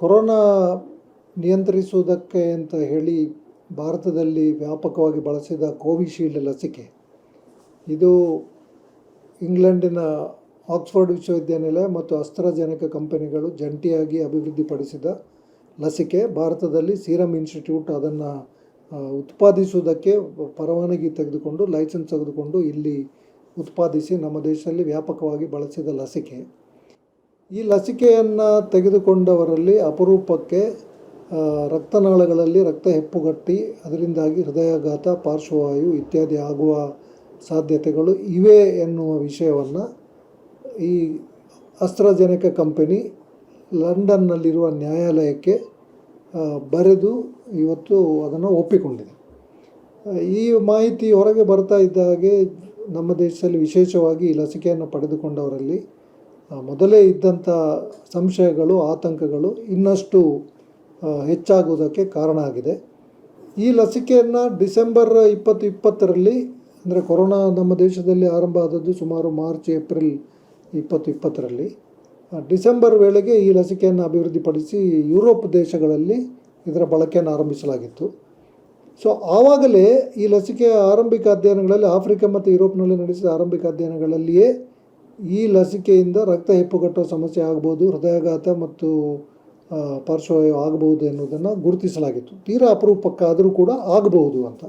Corona ನಿಯಂತ್ರಿಸುವುದಕ್ಕೆ ಅಂತ ಹೇಳಿ ಭಾರತದಲ್ಲಿ ವ್ಯಾಪಕವಾಗಿ ಬಳಸಿದ ಕೋವಿಶೀಲ್ಡ್ ಲಸಿಕೆ. ಇದು ಇಂಗ್ಲೆಂಡಿನ ಆಕ್ಸ್ಫರ್ಡ್ ವಿಶ್ವವಿದ್ಯಾನಿಲಯ ಮತ್ತು ಅಸ್ತ್ರಜನಕ ಕಂಪನಿಗಳು ಜಂಟಿಯಾಗಿ ಅಭಿವೃದ್ಧಿಪಡಿಸಿದ ಲಸಿಕೆ. ಭಾರತದಲ್ಲಿ ಸೀರಮ್ ಇನ್ಸ್ಟಿಟ್ಯೂಟ್ ಅದನ್ನು ಉತ್ಪಾದಿಸುವುದಕ್ಕೆ ಪರವಾನಗಿ ತೆಗೆದುಕೊಂಡು, ಲೈಸೆನ್ಸ್ ತೆಗೆದುಕೊಂಡು ಇಲ್ಲಿ ಉತ್ಪಾದಿಸಿ ನಮ್ಮ ದೇಶದಲ್ಲಿ ವ್ಯಾಪಕವಾಗಿ ಬಳಸಿದ ಲಸಿಕೆ. ಈ ಲಸಿಕೆಯನ್ನು ತೆಗೆದುಕೊಂಡವರಲ್ಲಿ ಅಪರೂಪಕ್ಕೆ ರಕ್ತನಾಳಗಳಲ್ಲಿ ರಕ್ತ ಹೆಪ್ಪುಗಟ್ಟಿ, ಅದರಿಂದಾಗಿ ಹೃದಯಾಘಾತ, ಪಾರ್ಶ್ವವಾಯು ಇತ್ಯಾದಿ ಆಗುವ ಸಾಧ್ಯತೆಗಳು ಇವೆ ಎನ್ನುವ ವಿಷಯವನ್ನು ಈ ಅಸ್ತ್ರಜನಕ ಕಂಪನಿ ಲಂಡನ್ನಲ್ಲಿರುವ ನ್ಯಾಯಾಲಯಕ್ಕೆ ಬರೆದು ಇವತ್ತು ಅದನ್ನು ಒಪ್ಪಿಕೊಂಡಿದೆ. ಈ ಮಾಹಿತಿ ಹೊರಗೆ ಬರ್ತಾ ಇದ್ದ ಹಾಗೆ ನಮ್ಮ ದೇಶದಲ್ಲಿ ವಿಶೇಷವಾಗಿ ಈ ಲಸಿಕೆಯನ್ನು ಪಡೆದುಕೊಂಡವರಲ್ಲಿ ಮೊದಲೇ ಇದ್ದಂಥ ಸಂಶಯಗಳು, ಆತಂಕಗಳು ಇನ್ನಷ್ಟು ಹೆಚ್ಚಾಗುವುದಕ್ಕೆ ಕಾರಣ ಆಗಿದೆ. ಈ ಲಸಿಕೆಯನ್ನು ಡಿಸೆಂಬರ್ ಇಪ್ಪತ್ತು ಇಪ್ಪತ್ತರಲ್ಲಿ, ಅಂದರೆ ಕೊರೋನಾ ನಮ್ಮ ದೇಶದಲ್ಲಿ ಆರಂಭ ಆದದ್ದು ಸುಮಾರು ಮಾರ್ಚ್, ಏಪ್ರಿಲ್ ಇಪ್ಪತ್ತು ಇಪ್ಪತ್ತರಲ್ಲಿ. ಡಿಸೆಂಬರ್ ವೇಳೆಗೆ ಈ ಲಸಿಕೆಯನ್ನು ಅಭಿವೃದ್ಧಿಪಡಿಸಿ ಯುರೋಪ್ ದೇಶಗಳಲ್ಲಿ ಇದರ ಬಳಕೆಯನ್ನು ಆರಂಭಿಸಲಾಗಿತ್ತು. ಸೊ, ಆವಾಗಲೇ ಈ ಲಸಿಕೆಯ ಆರಂಭಿಕ ಅಧ್ಯಯನಗಳಲ್ಲಿ, ಆಫ್ರಿಕಾ ಮತ್ತು ಯುರೋಪ್ನಲ್ಲಿ ನಡೆಸಿದ ಆರಂಭಿಕ ಅಧ್ಯಯನಗಳಲ್ಲಿಯೇ ಈ ಲಸಿಕೆಯಿಂದ ರಕ್ತ ಹೆಪ್ಪುಗಟ್ಟುವ ಸಮಸ್ಯೆ ಆಗ್ಬೋದು, ಹೃದಯಾಘಾತ ಮತ್ತು ಪಾರ್ಶ್ವವಾಯು ಆಗಬಹುದು ಎನ್ನುವುದನ್ನು ಗುರುತಿಸಲಾಗಿತ್ತು. ತೀರಾ ಅಪರೂಪಕ್ಕಾದರೂ ಕೂಡ ಆಗಬಹುದು ಅಂತ.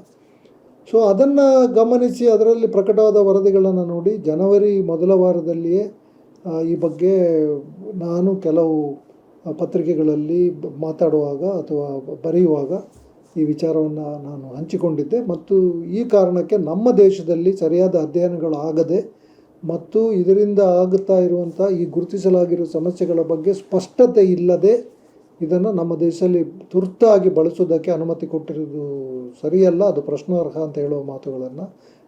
ಸೊ ಅದನ್ನು ಗಮನಿಸಿ ಅದರಲ್ಲಿ ಪ್ರಕಟವಾದ ವರದಿಗಳನ್ನು ನೋಡಿ, ಜನವರಿ ಮೊದಲ ವಾರದಲ್ಲಿಯೇ ಈ ಬಗ್ಗೆ ನಾನು ಕೆಲವು ಪತ್ರಿಕೆಗಳಲ್ಲಿ ಮಾತಾಡುವಾಗ ಅಥವಾ ಬರೆಯುವಾಗ ಈ ವಿಚಾರವನ್ನು ನಾನು ಹಂಚಿಕೊಂಡಿದ್ದೆ. ಮತ್ತು ಈ ಕಾರಣಕ್ಕೆ ನಮ್ಮ ದೇಶದಲ್ಲಿ ಸರಿಯಾದ ಅಧ್ಯಯನಗಳು ಆಗದೆ ಮತ್ತು ಇದರಿಂದ ಆಗುತ್ತಾ ಇರುವಂಥ ಈ ಗುರುತಿಸಲಾಗಿರುವ ಸಮಸ್ಯೆಗಳ ಬಗ್ಗೆ ಸ್ಪಷ್ಟತೆ ಇಲ್ಲದೆ ಇದನ್ನು ನಮ್ಮ ದೇಶದಲ್ಲಿ ತುರ್ತಾಗಿ ಬಳಸೋದಕ್ಕೆ ಅನುಮತಿ ಕೊಟ್ಟಿರೋದು ಸರಿಯಲ್ಲ, ಅದು ಪ್ರಶ್ನಾರ್ಹ ಅಂತ ಹೇಳುವ ಮಾತುಗಳನ್ನು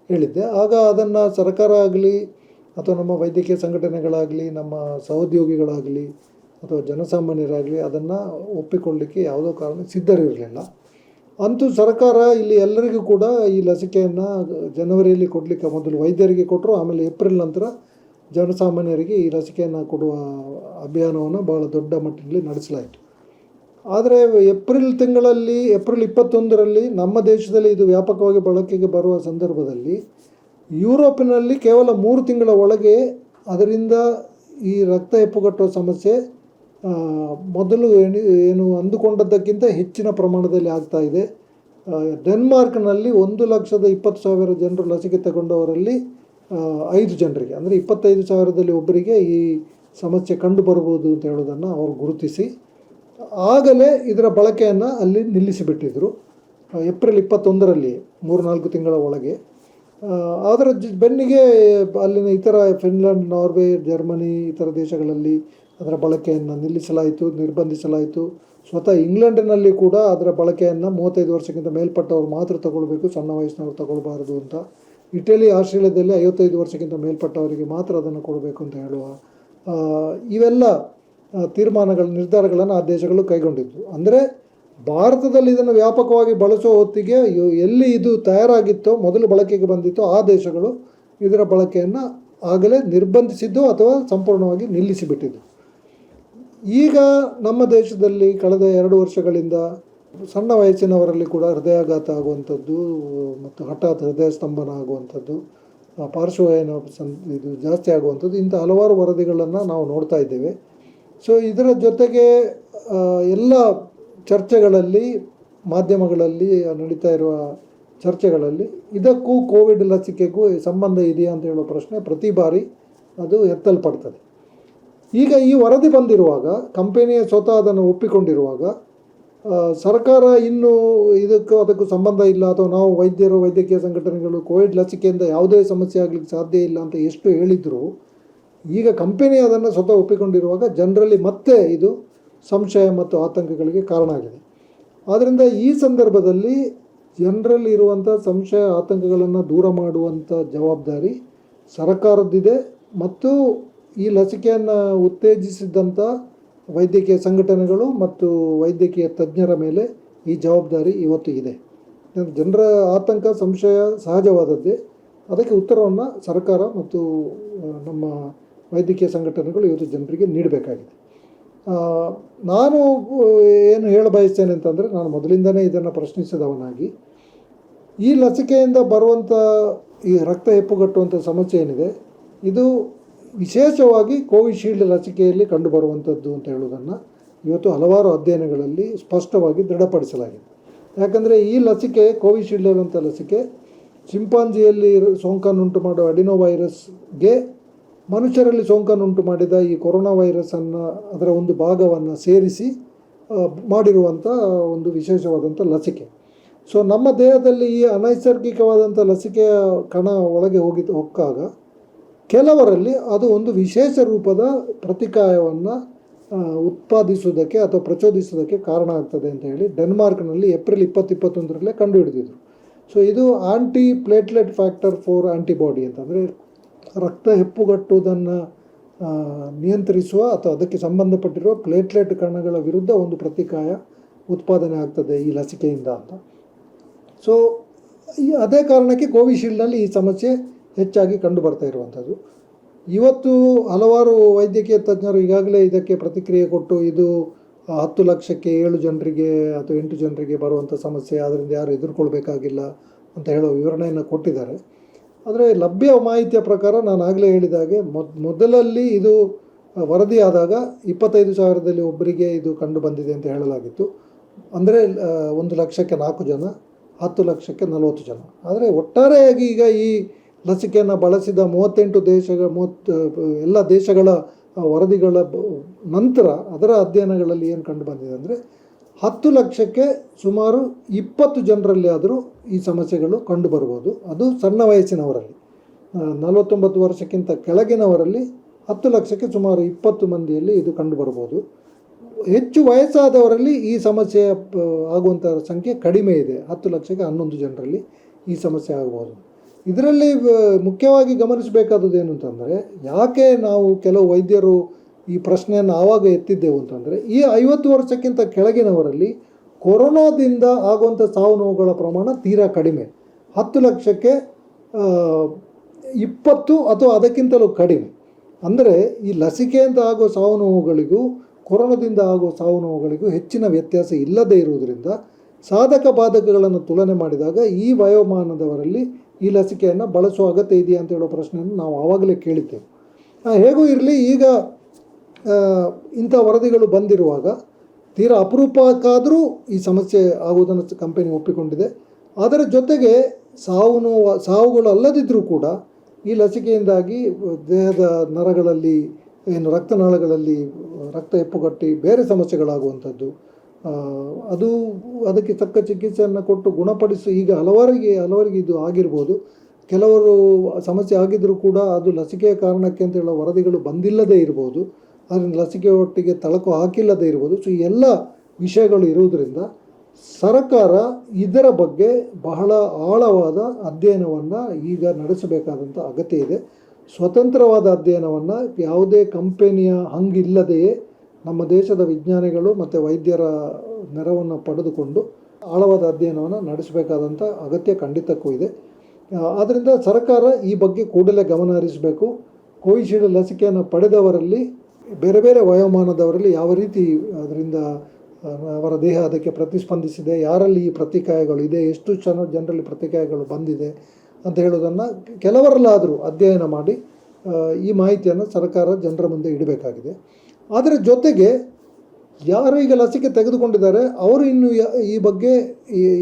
ಹೇಳಿದ್ದೆ. ಆಗ ಅದನ್ನು ಸರ್ಕಾರ ಆಗಲಿ ಅಥವಾ ನಮ್ಮ ವೈದ್ಯಕೀಯ ಸಂಘಟನೆಗಳಾಗಲಿ, ನಮ್ಮ ಸಹೋದ್ಯೋಗಿಗಳಾಗಲಿ ಅಥವಾ ಜನಸಾಮಾನ್ಯರಾಗಲಿ ಅದನ್ನು ಒಪ್ಪಿಕೊಳ್ಳಲಿಕ್ಕೆ ಯಾವುದೋ ಕಾರಣ ಸಿದ್ಧರಿರಲಿಲ್ಲ. ಅಂತೂ ಸರ್ಕಾರ ಇಲ್ಲಿ ಎಲ್ಲರಿಗೂ ಕೂಡ ಈ ಲಸಿಕೆಯನ್ನು ಜನವರಿಯಲ್ಲಿ ಕೊಡಲಿಕ್ಕೆ ಮೊದಲು ವೈದ್ಯರಿಗೆ ಕೊಟ್ಟರು ಆಮೇಲೆ ಏಪ್ರಿಲ್ ನಂತರ ಜನಸಾಮಾನ್ಯರಿಗೆ ಈ ಲಸಿಕೆಯನ್ನು ಕೊಡುವ ಅಭಿಯಾನವನ್ನು ಭಾಳ ದೊಡ್ಡ ಮಟ್ಟಿನಲ್ಲಿ ನಡೆಸಲಾಯಿತು. ಆದರೆ ಏಪ್ರಿಲ್ ತಿಂಗಳಲ್ಲಿ, ಏಪ್ರಿಲ್ ಇಪ್ಪತ್ತೊಂದರಲ್ಲಿ ನಮ್ಮ ದೇಶದಲ್ಲಿ ಇದು ವ್ಯಾಪಕವಾಗಿ ಬಳಕೆಗೆ ಬರುವ ಸಂದರ್ಭದಲ್ಲಿ ಯುರೋಪಿನಲ್ಲಿ ಕೇವಲ ಮೂರು ತಿಂಗಳ ಒಳಗೆ ಅದರಿಂದ ಈ ರಕ್ತ ಹೆಪ್ಪುಗಟ್ಟುವ ಸಮಸ್ಯೆ ಮೊದಲು ಏನು ಏನು ಅಂದುಕೊಂಡದ್ದಕ್ಕಿಂತ ಹೆಚ್ಚಿನ ಪ್ರಮಾಣದಲ್ಲಿ ಆಗ್ತಾ ಇದೆ. ಡೆನ್ಮಾರ್ಕ್ನಲ್ಲಿ ಒಂದು ಲಕ್ಷದ ಇಪ್ಪತ್ತು ಸಾವಿರ ಜನರು ಲಸಿಕೆ ತಗೊಂಡವರಲ್ಲಿ ಐದು ಜನರಿಗೆ ಅಂದರೆ ಇಪ್ಪತ್ತೈದು ಸಾವಿರದಲ್ಲಿ ಒಬ್ಬರಿಗೆ ಈ ಸಮಸ್ಯೆ ಕಂಡು ಬರ್ಬೋದು ಅಂತ ಹೇಳೋದನ್ನು ಅವರು ಗುರುತಿಸಿ. ಆಗಲೇ ಇದರ ಬಳಕೆಯನ್ನು ಅಲ್ಲಿ ನಿಲ್ಲಿಸಿಬಿಟ್ಟಿದ್ರು. ಆ, ಏಪ್ರಿಲ್ ಇಪ್ಪತ್ತೊಂದರಲ್ಲಿ ಮೂರ್ನಾಲ್ಕು ತಿಂಗಳ ಒಳಗೆ. ಅದರ ಬೆನ್ನಿಗೆ ಅಲ್ಲಿನ ಇತರ ಫಿನ್ಲ್ಯಾಂಡ್ ನಾರ್ವೆ ಜರ್ಮನಿ ಇತರ ದೇಶಗಳಲ್ಲಿ ಅದರ ಬಳಕೆಯನ್ನು ನಿಲ್ಲಿಸಲಾಯಿತು, ನಿರ್ಬಂಧಿಸಲಾಯಿತು. ಸ್ವತಃ ಇಂಗ್ಲೆಂಡಿನಲ್ಲಿ ಕೂಡ ಅದರ ಬಳಕೆಯನ್ನು ಮೂವತ್ತೈದು ವರ್ಷಕ್ಕಿಂತ ಮೇಲ್ಪಟ್ಟವರು ಮಾತ್ರ ತಗೊಳ್ಬೇಕು, ಸಣ್ಣ ವಯಸ್ಸಿನವ್ರು ತಗೊಳ್ಬಾರದು ಅಂತ. ಇಟಲಿ ಆಸ್ಟ್ರೇಲಿಯಾದಲ್ಲಿ ಐವತ್ತೈದು ವರ್ಷಕ್ಕಿಂತ ಮೇಲ್ಪಟ್ಟವರಿಗೆ ಮಾತ್ರ ಅದನ್ನು ಕೊಡಬೇಕು ಅಂತ ಹೇಳುವ ಇವೆಲ್ಲ ತೀರ್ಮಾನಗಳ, ನಿರ್ಧಾರಗಳನ್ನು ಆ ದೇಶಗಳು ಕೈಗೊಂಡಿದ್ದು. ಅಂದರೆ ಭಾರತದಲ್ಲಿ ಇದನ್ನು ವ್ಯಾಪಕವಾಗಿ ಬಳಸೋ ಹೊತ್ತಿಗೆ ಎಲ್ಲಿ ಇದು ತಯಾರಾಗಿತ್ತೋ, ಮೊದಲು ಬಳಕೆಗೆ ಬಂದಿತ್ತೋ ಆ ದೇಶಗಳು ಇದರ ಬಳಕೆಯನ್ನು ಆಗಲೇ ನಿರ್ಬಂಧಿಸಿದ್ದು ಅಥವಾ ಸಂಪೂರ್ಣವಾಗಿ ನಿಲ್ಲಿಸಿಬಿಟ್ಟಿದ್ದು. ಈಗ ನಮ್ಮ ದೇಶದಲ್ಲಿ ಕಳೆದ ಎರಡು ವರ್ಷಗಳಿಂದ ಸಣ್ಣ ವಯಸ್ಸಿನವರಲ್ಲಿ ಕೂಡ ಹೃದಯಾಘಾತ ಆಗುವಂಥದ್ದು ಮತ್ತು ಹಠಾತ್ ಹೃದಯ ಸ್ತಂಭನ ಆಗುವಂಥದ್ದು ಪಾರ್ಶ್ವವಾಯನ ಇದು ಜಾಸ್ತಿ ಆಗುವಂಥದ್ದು, ಇಂಥ ಹಲವಾರು ವರದಿಗಳನ್ನು ನಾವು ನೋಡ್ತಾ ಇದ್ದೇವೆ. ಸೊ ಇದರ ಜೊತೆಗೆ ಎಲ್ಲ ಚರ್ಚೆಗಳಲ್ಲಿ, ಮಾಧ್ಯಮಗಳಲ್ಲಿ, ನಡೀತಾ ಇರುವ ಚರ್ಚೆಗಳಲ್ಲಿ ಇದಕ್ಕೂ ಕೋವಿಡ್ ಲಸಿಕೆಗೂ ಸಂಬಂಧ ಇದೆಯಾ ಅಂತ ಹೇಳೋ ಪ್ರಶ್ನೆ ಪ್ರತಿ ಬಾರಿ ಅದು ಎತ್ತಲ್ಪಡ್ತದೆ. ಈಗ ಈ ವರದಿ ಬಂದಿರುವಾಗ, ಕಂಪೆನಿಯ ಸ್ವತಃ ಅದನ್ನು ಒಪ್ಪಿಕೊಂಡಿರುವಾಗ ಸರ್ಕಾರ ಇನ್ನೂ ಇದಕ್ಕೂ ಅದಕ್ಕೂ ಸಂಬಂಧ ಇಲ್ಲ ಅಥವಾ ನಾವು ವೈದ್ಯರು, ವೈದ್ಯಕೀಯ ಸಂಘಟನೆಗಳು, ಕೋವಿಡ್ ಲಸಿಕೆಯಿಂದ ಯಾವುದೇ ಸಮಸ್ಯೆ ಆಗಲಿಕ್ಕೆ ಸಾಧ್ಯ ಇಲ್ಲ ಅಂತ ಎಷ್ಟು ಹೇಳಿದರೂ, ಈಗ ಕಂಪೆನಿ ಅದನ್ನು ಸ್ವತಃ ಒಪ್ಪಿಕೊಂಡಿರುವಾಗ ಜನರಲ್ಲಿ ಮತ್ತೆ ಇದು ಸಂಶಯ ಮತ್ತು ಆತಂಕಗಳಿಗೆ ಕಾರಣ ಆಗಿದೆ. ಆದ್ದರಿಂದ ಈ ಸಂದರ್ಭದಲ್ಲಿ ಜನರಲ್ಲಿ ಇರುವಂಥ ಸಂಶಯ, ಆತಂಕಗಳನ್ನು ದೂರ ಮಾಡುವಂಥ ಜವಾಬ್ದಾರಿ ಸರ್ಕಾರದ್ದಿದೆ ಮತ್ತು ಈ ಲಸಿಕೆಯನ್ನು ಉತ್ತೇಜಿಸಿದಂಥ ವೈದ್ಯಕೀಯ ಸಂಘಟನೆಗಳು ಮತ್ತು ವೈದ್ಯಕೀಯ ತಜ್ಞರ ಮೇಲೆ ಈ ಜವಾಬ್ದಾರಿ ಇವತ್ತು ಇದೆ. ಜನರ ಆತಂಕ, ಸಂಶಯ ಸಹಜವಾದದ್ದೇ. ಅದಕ್ಕೆ ಉತ್ತರವನ್ನು ಸರ್ಕಾರ ಮತ್ತು ನಮ್ಮ ವೈದ್ಯಕೀಯ ಸಂಘಟನೆಗಳು ಇವತ್ತು ಜನರಿಗೆ ನೀಡಬೇಕಾಗಿದೆ. ನಾನು ಏನು ಹೇಳ ಬಯಸ್ತೇನೆ ಅಂತಂದರೆ, ನಾನು ಮೊದಲಿಂದನೇ ಇದನ್ನು ಪ್ರಶ್ನಿಸಿದವನಾಗಿ, ಈ ಲಸಿಕೆಯಿಂದ ಬರುವಂಥ ಈ ರಕ್ತ ಹೆಪ್ಪುಗಟ್ಟುವಂಥ ಸಮಸ್ಯೆ ಏನಿದೆ, ಇದು ವಿಶೇಷವಾಗಿ ಕೋವಿಶೀಲ್ಡ್ ಲಸಿಕೆಯಲ್ಲಿ ಕಂಡುಬರುವಂಥದ್ದು ಅಂತ ಹೇಳೋದನ್ನು ಇವತ್ತು ಹಲವಾರು ಅಧ್ಯಯನಗಳಲ್ಲಿ ಸ್ಪಷ್ಟವಾಗಿ ದೃಢಪಡಿಸಲಾಗಿದೆ. ಯಾಕಂದರೆ ಈ ಲಸಿಕೆ, ಕೋವಿಶೀಲ್ಡ್ ಅನ್ನುವಂಥ ಲಸಿಕೆ ಚಿಂಪಾಂಜಿಯಲ್ಲಿ ಸೋಂಕನ್ನುಂಟು ಮಾಡುವ ಅಡಿನೋ ವೈರಸ್ಗೆ ಮನುಷ್ಯರಲ್ಲಿ ಸೋಂಕನ್ನುಂಟು ಮಾಡಿದ ಈ ಕೊರೋನಾ ವೈರಸನ್ನು ಅದರ ಒಂದು ಭಾಗವನ್ನು ಸೇರಿಸಿ ಮಾಡಿರುವಂಥ ಒಂದು ವಿಶೇಷವಾದಂಥ ಲಸಿಕೆ. ಸೊ, ನಮ್ಮ ದೇಹದಲ್ಲಿ ಈ ಅನೈಸರ್ಗಿಕವಾದಂಥ ಲಸಿಕೆಯ ಕಣ ಒಳಗೆ ಹೋಗಿ ಹೊಕ್ಕಾಗ ಕೆಲವರಲ್ಲಿ ಅದು ಒಂದು ವಿಶೇಷ ರೂಪದ ಪ್ರತಿಕಾಯವನ್ನು ಉತ್ಪಾದಿಸುವುದಕ್ಕೆ ಅಥವಾ ಪ್ರಚೋದಿಸುವುದಕ್ಕೆ ಕಾರಣ ಆಗ್ತದೆ ಅಂತ ಹೇಳಿ ಡೆನ್ಮಾರ್ಕ್ನಲ್ಲಿ ಏಪ್ರಿಲ್ ಇಪ್ಪತ್ತು ಇಪ್ಪತ್ತೊಂದರಲ್ಲೇ ಕಂಡುಹಿಡಿದಿದ್ರು. ಸೊ ಇದು anti platelet factor four antibody ಅಂತಂದರೆ ರಕ್ತ ಹೆಪ್ಪುಗಟ್ಟುವುದನ್ನು ನಿಯಂತ್ರಿಸುವ ಅಥವಾ ಅದಕ್ಕೆ ಸಂಬಂಧಪಟ್ಟಿರುವ ಪ್ಲೇಟ್ಲೆಟ್ ಕಣಗಳ ವಿರುದ್ಧ ಒಂದು ಪ್ರತಿಕಾಯ ಉತ್ಪಾದನೆ ಆಗ್ತದೆ ಈ ಲಸಿಕೆಯಿಂದ ಅಂತ. ಸೊ ಅದೇ ಕಾರಣಕ್ಕೆ ಕೋವಿಶೀಲ್ಡ್ನಲ್ಲಿ ಈ ಸಮಸ್ಯೆ ಹೆಚ್ಚಾಗಿ ಕಂಡು ಬರ್ತಾ ಇರುವಂಥದ್ದು. ಇವತ್ತು ಹಲವಾರು ವೈದ್ಯಕೀಯ ತಜ್ಞರು ಈಗಾಗಲೇ ಇದಕ್ಕೆ ಪ್ರತಿಕ್ರಿಯೆ ಕೊಟ್ಟು ಇದು ಹತ್ತು ಲಕ್ಷಕ್ಕೆ ಏಳು ಜನರಿಗೆ ಅಥವಾ ಎಂಟು ಜನರಿಗೆ ಬರುವಂಥ ಸಮಸ್ಯೆ, ಅದರಿಂದ ಯಾರು ಎದುರ್ಕೊಳ್ಬೇಕಾಗಿಲ್ಲ ಅಂತ ಹೇಳೋ ವಿವರಣೆಯನ್ನು ಕೊಟ್ಟಿದ್ದಾರೆ. ಆದರೆ ಲಭ್ಯ ಮಾಹಿತಿಯ ಪ್ರಕಾರ ನಾನು ಆಗಲೇ ಹೇಳಿದ ಹಾಗೆ ಮೊದ್, ಮೊದಲಲ್ಲಿ ಇದು ವರದಿಯಾದಾಗ ಇಪ್ಪತ್ತೈದು ಸಾವಿರದಲ್ಲಿ ಒಬ್ಬರಿಗೆ ಇದು ಕಂಡು ಬಂದಿದೆ ಅಂತ ಹೇಳಲಾಗಿತ್ತು. ಅಂದರೆ ಒಂದು ಲಕ್ಷಕ್ಕೆ ನಾಲ್ಕು ಜನ, ಹತ್ತು ಲಕ್ಷಕ್ಕೆ ನಲವತ್ತು ಜನ. ಆದರೆ ಒಟ್ಟಾರೆಯಾಗಿ ಈಗ ಈ ಲಸಿಕೆಯನ್ನು ಬಳಸಿದ ಮೂವತ್ತೆಂಟು ದೇಶಗಳ ಮೂವತ್ತು, ಎಲ್ಲ ದೇಶಗಳ ವರದಿಗಳ ನಂತರ ಅದರ ಅಧ್ಯಯನಗಳಲ್ಲಿ ಏನು ಕಂಡು ಬಂದಿದೆ ಅಂದರೆ ಹತ್ತು ಲಕ್ಷಕ್ಕೆ ಸುಮಾರು ಇಪ್ಪತ್ತು ಜನರಲ್ಲಿ ಆದರೂ ಈ ಸಮಸ್ಯೆಗಳು ಕಂಡು ಬರ್ಬೋದು. ಅದು ಸಣ್ಣ ವಯಸ್ಸಿನವರಲ್ಲಿ. ನಲವತ್ತೊಂಬತ್ತು ವರ್ಷಕ್ಕಿಂತ ಕೆಳಗಿನವರಲ್ಲಿ ಹತ್ತು ಲಕ್ಷಕ್ಕೆ ಸುಮಾರು ಇಪ್ಪತ್ತು ಮಂದಿಯಲ್ಲಿ ಇದು ಕಂಡು ಬರ್ಬೋದು. ಹೆಚ್ಚು ವಯಸ್ಸಾದವರಲ್ಲಿ ಈ ಸಮಸ್ಯೆ ಆಗುವಂಥ ಸಂಖ್ಯೆ ಕಡಿಮೆ ಇದೆ. ಹತ್ತು ಲಕ್ಷಕ್ಕೆ ಹನ್ನೊಂದು ಜನರಲ್ಲಿ ಈ ಸಮಸ್ಯೆ ಆಗ್ಬೋದು. ಇದರಲ್ಲಿ ಮುಖ್ಯವಾಗಿ ಗಮನಿಸಬೇಕಾದದ್ದು ಏನು ಅಂತಂದರೆ, ಯಾಕೆ ನಾವು ಕೆಲವು ವೈದ್ಯರು ಈ ಪ್ರಶ್ನೆಯನ್ನು ಆವಾಗ ಎತ್ತಿದ್ದೆವು ಅಂತಂದರೆ, ಈ ಐವತ್ತು ವರ್ಷಕ್ಕಿಂತ ಕೆಳಗಿನವರಲ್ಲಿ ಕೊರೋನಾದಿಂದ ಆಗುವಂಥ ಸಾವು ನೋವುಗಳ ಪ್ರಮಾಣ ತೀರಾ ಕಡಿಮೆ. ಹತ್ತು ಲಕ್ಷಕ್ಕೆ ಇಪ್ಪತ್ತು ಅಥವಾ ಅದಕ್ಕಿಂತಲೂ ಕಡಿಮೆ. ಅಂದರೆ ಈ ಲಸಿಕೆಯಿಂದ ಆಗುವ ಸಾವು ನೋವುಗಳಿಗೂ, ಕೊರೋನಾದಿಂದ ಆಗುವ ಸಾವು ನೋವುಗಳಿಗೂ ಹೆಚ್ಚಿನ ವ್ಯತ್ಯಾಸ ಇಲ್ಲದೇ ಇರುವುದರಿಂದ, ಸಾಧಕ ಬಾಧಕಗಳನ್ನು ತುಲನೆ ಮಾಡಿದಾಗ ಈ ವಯೋಮಾನದವರಲ್ಲಿ ಈ ಲಸಿಕೆಯನ್ನು ಬಳಸುವ ಅಗತ್ಯ ಇದೆಯಾ ಅಂತ ಹೇಳೋ ಪ್ರಶ್ನೆಯನ್ನು ನಾವು ಆವಾಗಲೇ ಕೇಳಿದ್ದೇವೆ. ಹೇಗೂ ಇರಲಿ, ಈಗ ಇಂಥ ವರದಿಗಳು ಬಂದಿರುವಾಗ ತೀರಾ ಅಪರೂಪಕ್ಕಾದರೂ ಈ ಸಮಸ್ಯೆ ಆಗುವುದನ್ನು ಕಂಪನಿ ಒಪ್ಪಿಕೊಂಡಿದೆ. ಅದರ ಜೊತೆಗೆ ಸಾವು ನೋವು, ಸಾವುಗಳು ಅಲ್ಲದಿದ್ದರೂ ಕೂಡ ಈ ಲಸಿಕೆಯಿಂದಾಗಿ ದೇಹದ ನರಗಳಲ್ಲಿ, ಏನು ರಕ್ತನಾಳಗಳಲ್ಲಿ ರಕ್ತ ಹೆಪ್ಪುಗಟ್ಟಿ ಬೇರೆ ಸಮಸ್ಯೆಗಳಾಗುವಂಥದ್ದು. ಅದು ಅದಕ್ಕೆ ತಕ್ಕ ಚಿಕಿತ್ಸೆಯನ್ನು ಕೊಟ್ಟು ಗುಣಪಡಿಸಿ, ಈಗ ಹಲವರಿಗೆ ಹಲವರಿಗೆ ಇದು ಆಗಿರ್ಬೋದು. ಕೆಲವರು ಸಮಸ್ಯೆ ಆಗಿದ್ದರೂ ಕೂಡ ಅದು ಲಸಿಕೆಯ ಕಾರಣಕ್ಕೆ ಅಂತ ಹೇಳೋ ವರದಿಗಳು ಬಂದಿಲ್ಲದೇ ಇರ್ಬೋದು. ಅದರಿಂದ ಲಸಿಕೆ ಒಟ್ಟಿಗೆ ತಳಕು ಹಾಕಿಲ್ಲದೇ ಇರ್ಬೋದು. ಸೊ ಎಲ್ಲ ವಿಷಯಗಳು ಇರುವುದರಿಂದ ಸರ್ಕಾರ ಇದರ ಬಗ್ಗೆ ಬಹಳ ಆಳವಾದ ಅಧ್ಯಯನವನ್ನು ಈಗ ನಡೆಸಬೇಕಾದಂಥ ಅಗತ್ಯ ಇದೆ. ಸ್ವತಂತ್ರವಾದ ಅಧ್ಯಯನವನ್ನು ಯಾವುದೇ ಕಂಪೆನಿಯ ಹಂಗಿಲ್ಲದೆಯೇ ನಮ್ಮ ದೇಶದ ವಿಜ್ಞಾನಿಗಳು ಮತ್ತು ವೈದ್ಯರ ನೆರವನ್ನು ಪಡೆದುಕೊಂಡು ಆಳವಾದ ಅಧ್ಯಯನವನ್ನು ನಡೆಸಬೇಕಾದಂಥ ಅಗತ್ಯ ಖಂಡಿತಕ್ಕೂ ಇದೆ. ಆದ್ದರಿಂದ ಸರ್ಕಾರ ಈ ಬಗ್ಗೆ ಕೂಡಲೇ ಗಮನ ಹರಿಸಬೇಕು. ಕೋವಿಶೀಲ್ಡ್ ಲಸಿಕೆಯನ್ನು ಪಡೆದವರಲ್ಲಿ, ಬೇರೆ ಬೇರೆ ವಯೋಮಾನದವರಲ್ಲಿ ಯಾವ ರೀತಿ ಅದರಿಂದ ಅವರ ದೇಹ ಅದಕ್ಕೆ ಪ್ರತಿಸ್ಪಂದಿಸಿದೆ, ಯಾರಲ್ಲಿ ಈ ಪ್ರತಿಕಾಯಗಳು ಇದೆ, ಎಷ್ಟು ಜನ, ಜನರಲ್ಲಿ ಪ್ರತಿಕಾಯಗಳು ಬಂದಿದೆ ಅಂತ ಹೇಳೋದನ್ನು ಕೆಲವರಲ್ಲಾದರೂ ಅಧ್ಯಯನ ಮಾಡಿ ಈ ಮಾಹಿತಿಯನ್ನು ಸರ್ಕಾರ ಜನರ ಮುಂದೆ ಇಡಬೇಕಾಗಿದೆ. ಅದರ ಜೊತೆಗೆ ಯಾರು ಈಗ ಲಸಿಕೆ ತೆಗೆದುಕೊಂಡಿದ್ದಾರೆ, ಅವರು ಇನ್ನು ಈ ಬಗ್ಗೆ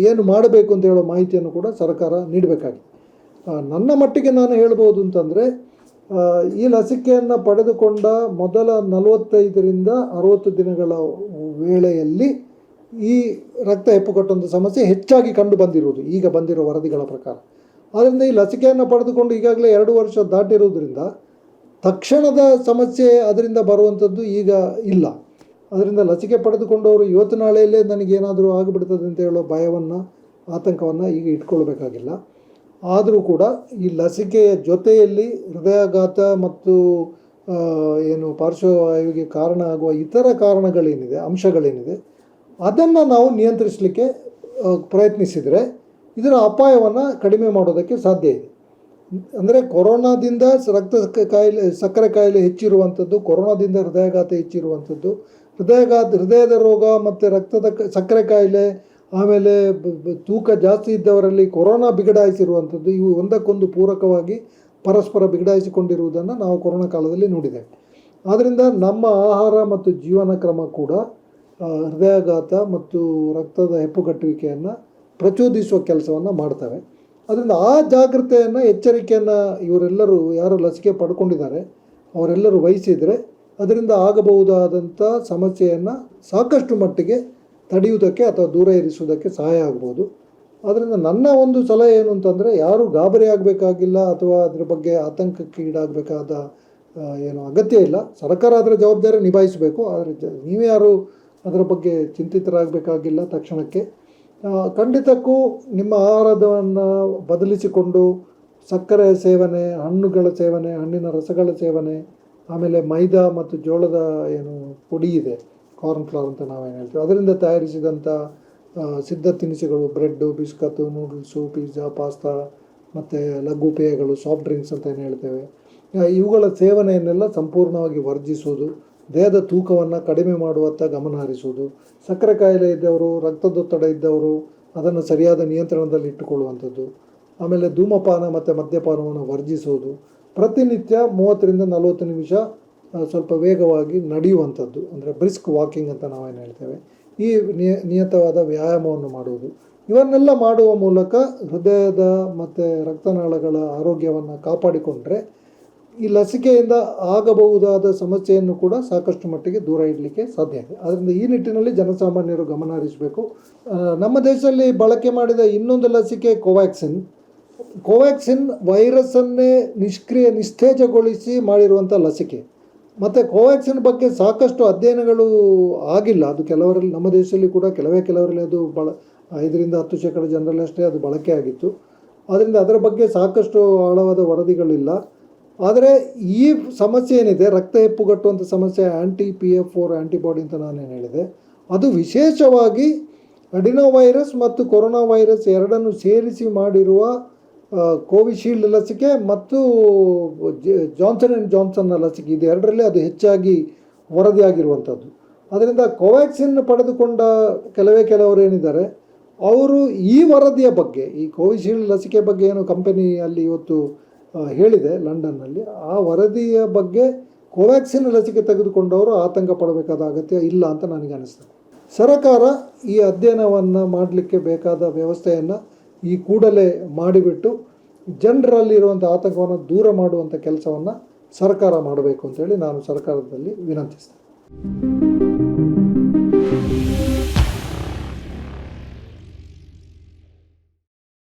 ಏನು ಮಾಡಬೇಕು ಅಂತ ಹೇಳೋ ಮಾಹಿತಿಯನ್ನು ಕೂಡ ಸರ್ಕಾರ ನೀಡಬೇಕಾಗಿದೆ. ನನ್ನ ಮಟ್ಟಿಗೆ ನಾನು ಹೇಳ್ಬೋದು ಅಂತಂದರೆ ಈ ಲಸಿಕೆಯನ್ನು ಪಡೆದುಕೊಂಡ ಮೊದಲ ನಲವತ್ತೈದರಿಂದ ಅರುವತ್ತು ದಿನಗಳ ವೇಳೆಯಲ್ಲಿ ಈ ರಕ್ತ ಹೆಪ್ಪುಗಟ್ಟುವಂಥ ಸಮಸ್ಯೆ ಹೆಚ್ಚಾಗಿ ಕಂಡು ಬಂದಿರುವುದು, ಈಗ ಬಂದಿರೋ ವರದಿಗಳ ಪ್ರಕಾರ. ಆದ್ದರಿಂದ ಈ ಲಸಿಕೆಯನ್ನು ಪಡೆದುಕೊಂಡು ಈಗಾಗಲೇ ಎರಡು ವರ್ಷ ದಾಟಿರುವುದರಿಂದ ತಕ್ಷಣದ ಸಮಸ್ಯೆ ಅದರಿಂದ ಬರುವಂಥದ್ದು ಈಗ ಇಲ್ಲ. ಅದರಿಂದ ಲಸಿಕೆ ಪಡೆದುಕೊಂಡವರು ಇವತ್ತು ನಾಳೆಯಲ್ಲೇ ನನಗೇನಾದರೂ ಆಗಿಬಿಡ್ತದೆ ಅಂತ ಹೇಳೋ ಭಯವನ್ನು, ಆತಂಕವನ್ನು ಈಗ ಇಟ್ಕೊಳ್ಬೇಕಾಗಿಲ್ಲ. ಆದರೂ ಕೂಡ ಈ ಲಸಿಕೆಯ ಜೊತೆಯಲ್ಲಿ ಹೃದಯಾಘಾತ ಮತ್ತು ಏನು ಪಾರ್ಶ್ವವಾಯುವಿಗೆ ಕಾರಣ ಆಗುವ ಇತರ ಕಾರಣಗಳೇನಿದೆ, ಅಂಶಗಳೇನಿದೆ, ಅದನ್ನು ನಾವು ನಿಯಂತ್ರಿಸಲಿಕ್ಕೆ ಪ್ರಯತ್ನಿಸಿದರೆ ಇದರ ಅಪಾಯವನ್ನು ಕಡಿಮೆ ಮಾಡೋದಕ್ಕೆ ಸಾಧ್ಯ ಇದೆ. ಅಂದರೆ ಕೊರೋನಾದಿಂದ ರಕ್ತ ಕಾಯಿಲೆ, ಸಕ್ಕರೆ ಕಾಯಿಲೆ ಹೆಚ್ಚಿರುವಂಥದ್ದು, ಕೊರೋನಾದಿಂದ ಹೃದಯಾಘಾತ ಹೆಚ್ಚಿರುವಂಥದ್ದು. ಹೃದಯಾಘಾತ, ಹೃದಯದ ರೋಗ ಮತ್ತು ರಕ್ತದ ಸಕ್ಕರೆ ಕಾಯಿಲೆ, ಆಮೇಲೆ ತೂಕ ಜಾಸ್ತಿ ಇದ್ದವರಲ್ಲಿ ಕೊರೋನಾ ಬಿಗಡಾಯಿಸಿರುವಂಥದ್ದು, ಇವು ಒಂದಕ್ಕೊಂದು ಪೂರಕವಾಗಿ ಪರಸ್ಪರ ಬಿಗಡಾಯಿಸಿಕೊಂಡಿರುವುದನ್ನು ನಾವು ಕೊರೋನಾ ಕಾಲದಲ್ಲಿ ನೋಡಿದ್ದೇವೆ. ಆದ್ದರಿಂದ ನಮ್ಮ ಆಹಾರ ಮತ್ತು ಜೀವನ ಕ್ರಮ ಕೂಡ ಹೃದಯಾಘಾತ ಮತ್ತು ರಕ್ತದ ಹೆಪ್ಪುಗಟ್ಟುವಿಕೆಯನ್ನು ಪ್ರಚೋದಿಸುವ ಕೆಲಸವನ್ನು ಮಾಡ್ತವೆ. ಅದರಿಂದ ಆ ಜಾಗ್ರತೆಯನ್ನು ಎಚ್ಚರಿಕೆಯನ್ನು ಇವರೆಲ್ಲರೂ ಯಾರು ಲಸಿಕೆ ಪಡ್ಕೊಂಡಿದ್ದಾರೆ ಅವರೆಲ್ಲರೂ ವಹಿಸಿದರೆ ಅದರಿಂದ ಆಗಬಹುದಾದಂಥ ಸಮಸ್ಯೆಯನ್ನು ಸಾಕಷ್ಟು ಮಟ್ಟಿಗೆ ತಡೆಯುವುದಕ್ಕೆ ಅಥವಾ ದೂರ ಇರಿಸುವುದಕ್ಕೆ ಸಹಾಯ ಆಗ್ಬೋದು. ಅದರಿಂದ ನನ್ನ ಒಂದು ಸಲಹೆ ಏನು ಅಂತಂದರೆ ಯಾರು ಗಾಬರಿ ಆಗಬೇಕಾಗಿಲ್ಲ ಅಥವಾ ಅದರ ಬಗ್ಗೆ ಆತಂಕಕ್ಕೆ ಈಡಾಗಬೇಕಾದ ಆ, ಏನು ಅಗತ್ಯ ಇಲ್ಲ. ಸರ್ಕಾರ ಅದರ ಜವಾಬ್ದಾರಿ ನಿಭಾಯಿಸಬೇಕು. ಆದರೆ ನೀವೇ ಯಾರು ಅದರ ಬಗ್ಗೆ ಚಿಂತಿತರಾಗಬೇಕಾಗಿಲ್ಲ ತಕ್ಷಣಕ್ಕೆ. ಖಂಡಿತಕ್ಕೂ ನಿಮ್ಮ ಆಹಾರವನ್ನು ಬದಲಿಸಿಕೊಂಡು ಸಕ್ಕರೆ ಸೇವನೆ, ಹಣ್ಣುಗಳ ಸೇವನೆ, ಹಣ್ಣಿನ ರಸಗಳ ಸೇವನೆ, ಆಮೇಲೆ ಮೈದಾ ಮತ್ತು ಜೋಳದ ಏನು ಪುಡಿ ಇದೆ ಕಾರ್ನ್ ಫ್ಲವರ್ ಅಂತ ನಾವೇನು ಹೇಳ್ತೀವಿ. ಅದರಿಂದ ತಯಾರಿಸಿದಂಥ ಸಿದ್ಧ ತಿನಿಸುಗಳು, bread, biscuit, noodles, pizza, pasta, ಮತ್ತು ಲಘು ಪೇಯಗಳು ಸಾಫ್ಟ್ ಡ್ರಿಂಕ್ಸ್ ಅಂತ ಏನು ಹೇಳ್ತೇವೆ. ಇವುಗಳ ಸೇವನೆಯನ್ನೆಲ್ಲ ಸಂಪೂರ್ಣವಾಗಿ ವರ್ಜಿಸುವುದು ದೇಹದ ತೂಕವನ್ನು ಕಡಿಮೆ ಮಾಡುವತ್ತ ಗಮನ ಹರಿಸುವುದು. ಸಕ್ಕರೆ ಕಾಯಿಲೆ ಇದ್ದವರು, ರಕ್ತದೊತ್ತಡ ಇದ್ದವರು ಅದನ್ನು ಸರಿಯಾದ ನಿಯಂತ್ರಣದಲ್ಲಿ ಇಟ್ಟುಕೊಳ್ಳುವಂಥದ್ದು. ಆಮೇಲೆ ಧೂಮಪಾನ ಮತ್ತು ಮದ್ಯಪಾನವನ್ನು ವರ್ಜಿಸುವುದು. ಪ್ರತಿನಿತ್ಯ ಮೂವತ್ತರಿಂದ ನಲವತ್ತು ನಿಮಿಷ ಸ್ವಲ್ಪ ವೇಗವಾಗಿ ನಡೆಯುವಂಥದ್ದು. ಅಂದರೆ ಬ್ರಿಸ್ಕ್ ವಾಕಿಂಗ್ ಅಂತ ನಾವೇನು ಹೇಳ್ತೇವೆ. ಈ ನಿಯ, ನಿಯತವಾದ ವ್ಯಾಯಾಮವನ್ನು ಮಾಡುವುದು. ಇವನ್ನೆಲ್ಲ ಮಾಡುವ ಮೂಲಕ ಹೃದಯದ ಮತ್ತು ರಕ್ತನಾಳಗಳ ಆರೋಗ್ಯವನ್ನು ಕಾಪಾಡಿಕೊಂಡ್ರೆ ಈ ಲಸಿಕೆಯಿಂದ ಆಗಬಹುದಾದ ಸಮಸ್ಯೆಯನ್ನು ಕೂಡ ಸಾಕಷ್ಟು ಮಟ್ಟಿಗೆ ದೂರ ಇಡಲಿಕ್ಕೆ ಸಾಧ್ಯ ಇದೆ. ಆದ್ದರಿಂದ ಈ ನಿಟ್ಟಿನಲ್ಲಿ ಜನಸಾಮಾನ್ಯರು ಗಮನ ಹರಿಸಬೇಕು. ನಮ್ಮ ದೇಶದಲ್ಲಿ ಬಳಕೆ ಮಾಡಿದ ಇನ್ನೊಂದು ಲಸಿಕೆ ಕೋವ್ಯಾಕ್ಸಿನ್. ಕೋವ್ಯಾಕ್ಸಿನ್ ವೈರಸ್ಸನ್ನೇ ನಿಷ್ಕ್ರಿಯ ನಿಸ್ತೇಜಗೊಳಿಸಿ ಮಾಡಿರುವಂಥ ಲಸಿಕೆ. ಮತ್ತು ಕೋವ್ಯಾಕ್ಸಿನ್ ಬಗ್ಗೆ ಸಾಕಷ್ಟು ಅಧ್ಯಯನಗಳು ಆಗಿಲ್ಲ. ಅದು ಕೆಲವರಲ್ಲಿ ನಮ್ಮ ದೇಶದಲ್ಲಿ ಕೂಡ ಕೆಲವೇ ಕೆಲವರಲ್ಲಿ ಅದು ಬಳ, ಐದರಿಂದ ಹತ್ತು ಶೇಕಡ ಜನರಲ್ಲಿ ಅಷ್ಟೇ ಅದು ಬಳಕೆ ಆಗಿತ್ತು. ಆದ್ದರಿಂದ ಅದರ ಬಗ್ಗೆ ಸಾಕಷ್ಟು ಆಳವಾದ ವರದಿಗಳಿಲ್ಲ. ಆದರೆ ಈ ಸಮಸ್ಯೆ ಏನಿದೆ, ರಕ್ತ ಹೆಪ್ಪುಗಟ್ಟುವಂಥ ಸಮಸ್ಯೆ anti P F four antibody ಅಂತ ನಾನೇನು ಹೇಳಿದೆ, ಅದು ವಿಶೇಷವಾಗಿ ಅಡಿನೋ ವೈರಸ್ ಮತ್ತು ಕೊರೋನಾ ವೈರಸ್ ಎರಡನ್ನು ಸೇರಿಸಿ ಮಾಡಿರುವ ಕೋವಿಶೀಲ್ಡ್ ಲಸಿಕೆ ಮತ್ತು ಜಾನ್ಸನ್ ಆ್ಯಂಡ್ ಜಾನ್ಸನ್ನ ಲಸಿಕೆ. ಇದು ಎರಡರಲ್ಲಿ ಅದು ಹೆಚ್ಚಾಗಿ ವರದಿಯಾಗಿರುವಂಥದ್ದು ಅದರಿಂದ ಕೋವ್ಯಾಕ್ಸಿನ್ ಪಡೆದುಕೊಂಡ ಕೆಲವೇ ಕೆಲವರು ಏನಿದ್ದಾರೆ, ಅವರು ಈ ವರದಿಯ ಬಗ್ಗೆ, ಈ ಕೋವಿಶೀಲ್ಡ್ ಲಸಿಕೆ ಬಗ್ಗೆ ಏನು ಕಂಪನಿ ಅಲ್ಲಿ ಇವತ್ತು ಹೇಳಿದೆ ಲಂಡನ್ನಲ್ಲಿ. ಆ ವರದಿಯ ಬಗ್ಗೆ ಕೋವ್ಯಾಕ್ಸಿನ್ ಲಸಿಕೆ ತೆಗೆದುಕೊಂಡವರು ಆತಂಕ ಪಡಬೇಕಾದ ಅಗತ್ಯ ಇಲ್ಲ ಅಂತ ನನಗೆ ಅನಿಸ್ತದೆ ಸರಕಾರ ಈ ಅಧ್ಯಯನವನ್ನು ಮಾಡಲಿಕ್ಕೆ ಬೇಕಾದ ವ್ಯವಸ್ಥೆಯನ್ನು ಈ ಕೂಡಲೇ ಮಾಡಿಬಿಟ್ಟು ಜನರಲ್ಲಿರುವಂಥ ಆತಂಕವನ್ನು ದೂರ ಮಾಡುವಂಥ ಕೆಲಸವನ್ನು ಸರ್ಕಾರ ಮಾಡಬೇಕು ಅಂತೇಳಿ ನಾನು ಸರ್ಕಾರದಲ್ಲಿ ವಿನಂತಿಸ್ತೇನೆ.